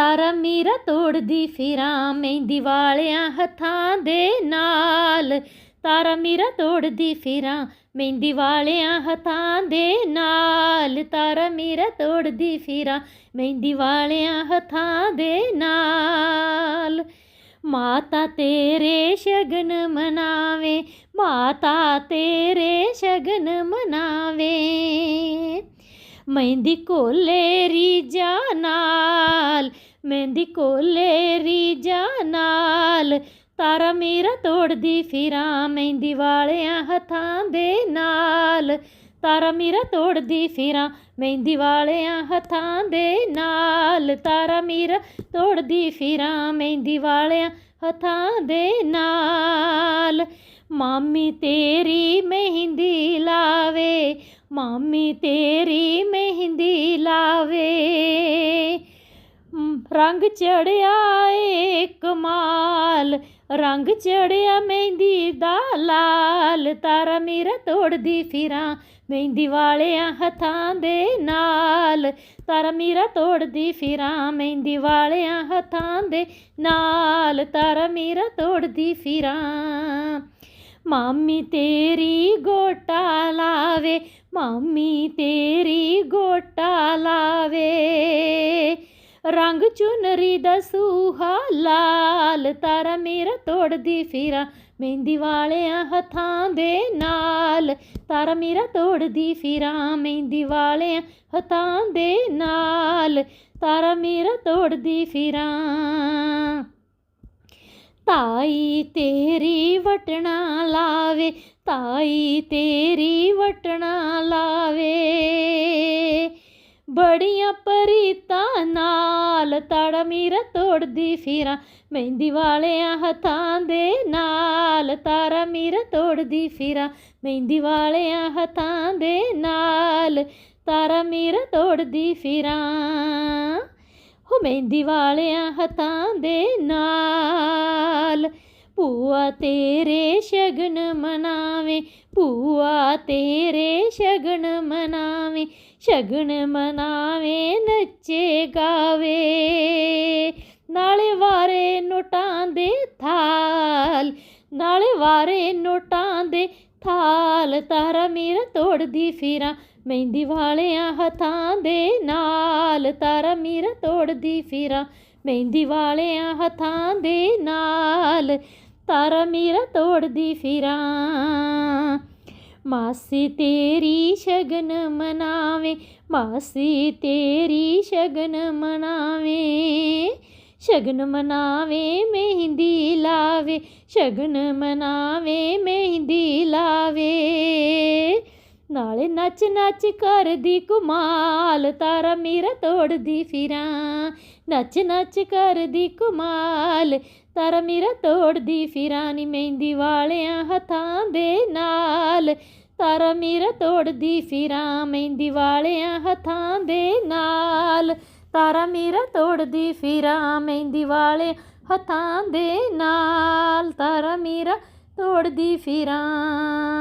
ਤਾਰਾ ਮੀਰਾ ਤੋੜਦੀ ਫਿਰਾਂ ਮਹਿੰਦੀ ਵਾਲਿਆਂ ਹੱਥਾਂ ਦੇ ਨਾਲ। ਤਾਰਾ ਮੀਰਾ ਤੋੜਦੀ ਫਿਰਾਂ ਮਹਿੰਦੀ ਵਾਲਿਆਂ ਹੱਥਾਂ ਦੇ ਨਾਲ। ਤਾਰਾ ਮੀਰਾ ਤੋੜਦੀ ਫਿਰਾਂ ਮਹਿੰਦੀ ਵਾਲਿਆਂ ਹੱਥਾਂ ਦੇ ਨਾਲ। ਮਾਤਾ ਤੇਰੇ ਸ਼ਗਨ ਮਨਾਵੇ, ਮਾਤਾ ਤੇਰੇ ਸ਼ਗਨ ਮਨਾਵੇ। ਮਹਿੰਦੀ ਕੋਲੇ ਰੀਜਾ ਨਾਲ ਮਹਿੰਦੀ ਕੋਲੇਰੀ ਰੀਜਾ ਨਾਲ, ਤਾਰਾ ਮੇਰਾ ਤੋੜਦੀ ਫਿਰਾਂ ਮਹਿੰਦੀ ਵਾਲਿਆਂ ਹੱਥਾਂ ਦੇ ਨਾਲ। ਤਾਰਾ ਮੇਰਾ ਤੋੜਦੀ ਫਿਰਾਂ ਮਹਿੰਦੀ ਵਾਲਿਆਂ ਹੱਥਾਂ ਦੇ ਨਾਲ। ਤਾਰਾ ਮੇਰਾ ਤੋੜਦੀ ਫਿਰਾਂ ਮਹਿੰਦੀ ਵਾਲਿਆਂ ਹੱਥਾਂ ਦੇ ਨਾਲ। ਮਾਮੀ ਤੇਰੀ ਮਹਿੰਦੀ ਲਾਵੇ, ਮਾਮੀ ਤੇਰੀ ਮਹਿੰਦੀ ਲਾਵੇ। ਰੰਗ ਚੜਿਆ ਏ ਕਮਾਲ ਰੰਗ ਚੜਿਆ ਮਹਿੰਦੀ ਦਾ ਲਾਲ, ਤਾਰਾ ਮੇਰਾ ਤੋੜਦੀ ਫਿਰਾਂ ਮਹਿੰਦੀ ਵਾਲਿਆਂ ਹੱਥਾਂ ਦੇ ਨਾਲ। ਤਾਰਾ ਮੇਰਾ ਤੋੜਦੀ ਫਿਰਾਂ ਮਹਿੰਦੀ ਵਾਲਿਆਂ ਹੱਥਾਂ ਦੇ ਨਾਲ। ਤਾਰਾ ਮੇਰਾ ਤੋੜਦੀ ਫਿਰਾਂ, ਮਾਮੀ ਤੇਰੀ ਗੋਟਾ ਲਾਵੇ, ਮਾਮੀ ਤੇਰੀ ਗੋਟਾ ਲਾਵੇ। ਰੰਗ ਚੁਨਰੀ ਦਾ ਸੂਹਾ, ਲਾਲ ਤਾਰਾ ਮੇਰਾ ਤੋੜਦੀ ਫਿਰਾਂ। ਮਹਿੰਦੀ ਵਾਲਿਆਂ ਹੱਥਾਂ ਦੇ ਨਾਲ ਤਾਰਾ ਮੇਰਾ ਤੋੜਦੀ ਫਿਰਾਂ। ਮਹਿੰਦੀ ਵਾਲਿਆਂ ਹੱਥਾਂ ਦੇ ਨਾਲ ਤਾਰਾ ਮੇਰਾ ਤੋੜਦੀ ਫਿਰਾਂ। ਤਾਈ ਤੇਰੀ ਵਟਣਾ ਲਾਵੇ, ਤਾਈ ਤੇਰੀ ਵਟਣਾ ਲਾਵੇ। ਬੜੀਆਂ ਪਰੀਤਾਂ ਨਾਲ ਤੜ ਮੀਰਾ ਤੋੜਦੀ ਫਿਰਾਂ, ਮਹਿੰਦੀ ਵਾਲਿਆਂ ਹੱਥਾਂ ਦੇ ਨਾਲ ਤਾਰਾ ਮੀਰਾ ਤੋੜਦੀ ਫਿਰਾਂ, ਮਹਿੰਦੀ ਵਾਲਿਆਂ ਹੱਥਾਂ ਦੇ ਨਾਲ ਤਾਰਾ ਮੀਰਾ ਤੋੜਦੀ ਫਿਰਾਂ। ਹੋ ਮਹਿੰਦੀ ਵਾਲਿਆਂ ਹੱਥਾਂ ਦੇ ਨਾਲ ਭੂਆ ਤੇਰੇ ਸ਼ਗਨ ਮਨਾਵੇ, ਭੂਆ ਤੇਰੇ ਸ਼ਗਨ ਮਨਾਵੇ ਸ਼ਗਨ ਮਨਾਵੇ, ਨੱਚੇ ਗਾਵੇ। ਨਾਲੇ ਵਾਰੇ ਨੋਟਾਂ ਦੇ ਥਾਲ, ਨਾਲੇ ਵਾਰੇ ਨੋਟਾਂ ਦੇ ਥਾਲ, ਤਾਰਾ ਮੇਰਾ ਤੋੜਦੀ ਫਿਰਾਂ, ਮਹਿੰਦੀ ਵਾਲਿਆਂ ਹੱਥਾਂ ਦੇ ਨਾਲ। ਤਾਰਾ ਮੇਰਾ ਤੋੜਦੀ ਫਿਰਾਂ, ਮਹਿੰਦੀ ਵਾਲਿਆਂ ਹੱਥਾਂ ਦੇ ਨਾਲ। ਤਾਰਾ ਮੇਰਾ ਤੋੜਦੀ ਫਿਰਾਂ। ਮਾਸੀ ਤੇਰੀ ਸ਼ਗਨ ਮਨਾਵੇ, ਮਾਸੀ ਤੇਰੀ ਸ਼ਗਨ ਮਨਾਵੇ। ਸ਼ਗਨ ਮਨਾਵੇ, ਮਹਿੰਦੀ ਲਾਵੇ। ਸ਼ਗਨ ਮਨਾਵੇ, ਮਹਿੰਦੀ ਲਾਵੇ। ਨਾਲੇ ਨੱਚ ਨੱਚ ਕਰਦੀ ਕੁਮਾਲ, ਤਾਰਾ ਮੇਰਾ ਤੋੜਦੀ ਫਿਰਾਂ। ਨੱਚ ਨੱਚ ਕਰਦੀ ਕੁਮਾਲ, ਤਾਰਾ ਮੇਰਾ ਤੋੜਦੀ ਫਿਰਾਂ। ਨੀ ਮਹਿੰਦੀ ਵਾਲਿਆਂ ਹੱਥਾਂ ਦੇ ਨਾਲ, ਤਾਰਾ ਮੇਰਾ ਤੋੜਦੀ ਫਿਰਾਂ। ਮਹਿੰਦੀ ਵਾਲਿਆਂ ਹੱਥਾਂ ਦੇ ਨਾਲ, ਤਾਰਾ ਮੇਰਾ ਤੋੜਦੀ ਫਿਰਾਂ। ਮਹਿੰਦੀ ਵਾਲੇ ਹੱਥਾਂ ਦੇ ਨਾਲ, ਤਾਰਾ ਮੇਰਾ ਤੋੜਦੀ ਫਿਰਾਂ।